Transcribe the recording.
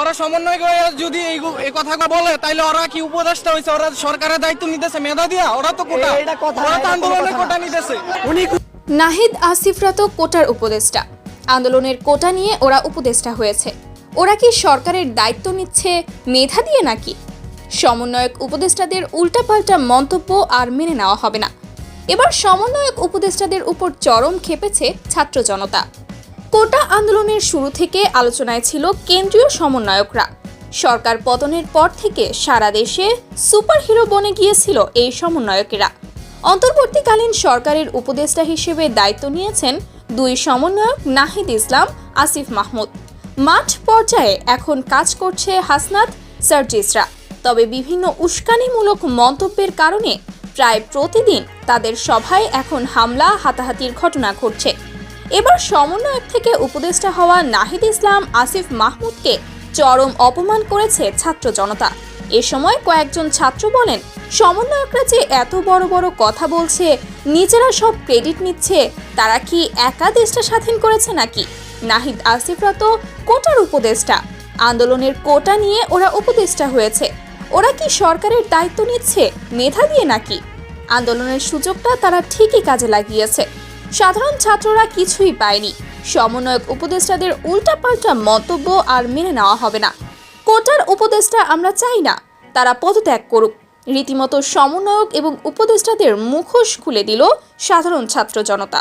ওরা সমন্বয় করে যদি এই বলে তাইলে ওরা কি উপদেষ্টা হয়েছে ওরা সরকারের দায়িত্ব নিতেছে মেধা দিয়া? ওরা তো কোটা। ওরা তো আন্দোলনের কোটা নিতেছে। নাহিদ আসিফরা তো কোটার উপদেষ্টা। আন্দোলনের কোটা নিয়ে ওরা উপদেষ্টা হয়েছে। ওরা কি সরকারের দায়িত্ব নিচ্ছে মেধা দিয়ে নাকি? সমন্বয়ক উপদেষ্টাদের উল্টাপাল্টা মন্তব্য আর মেনে নেওয়া হবে না। এবার সমন্বয়ক উপদেষ্টাদের উপর চরম খেপেছে ছাত্র জনতা। কোটা আন্দোলনের শুরু থেকে আলোচনায় ছিল কেন্দ্রীয় সমন্বয়করা। সরকার পতনের পর থেকে সারা দেশে সুপারহিরো বনে গিয়েছিল এই সমন্বয়কেরা। অন্তর্বর্তীকালীন সরকারের উপদেষ্টা হিসেবে দায়িত্ব নিয়েছেন দুই সমন্বয়ক নাহিদ ইসলাম, আসিফ মাহমুদ। মাঠ পর্যায়ে এখন কাজ করছে হাসনাত সার্জিসরা। তবে বিভিন্ন উস্কানিমূলক মন্তব্যের কারণে প্রায় প্রতিদিন তাদের সভায় এখন হামলা, হাতাহাতির ঘটনা ঘটছে। এবার সমন্বয়ক থেকে উপদেষ্টা হওয়া নাহিদ ইসলাম আসিফ মাহমুদকে চরম অপমান করেছে ছাত্র জনতা। এ সময় কয়েকজন ছাত্র বলেন, সমন্বয়করা যে এত বড় বড় কথা বলছে, নিজেরা সব ক্রেডিট নিচ্ছে, তারা কি একা দেশটা স্বাধীন করেছে নাকি? নাহিদ আসিফরা তো কোটার উপদেষ্টা। আন্দোলনের কোটা নিয়ে ওরা উপদেষ্টা হয়েছে। ওরা কি সরকারের দায়িত্ব নিচ্ছে, মেধা দিয়ে নাকি? আন্দোলনের সুযোগটা তারা ঠিকই কাজে লাগিয়েছে। সাধারণ ছাত্ররা কিছুই পায়নি। সমন্বয়ক উপদেষ্টাদের উল্টাপাল্টা মন্তব্য আর মেনে নেওয়া হবে না। কোটার উপদেষ্টা আমরা চাই না, তারা পদত্যাগ করুক। রীতিমতো সমন্বয়ক এবং উপদেষ্টাদের মুখোশ খুলে দিল সাধারণ ছাত্র জনতা।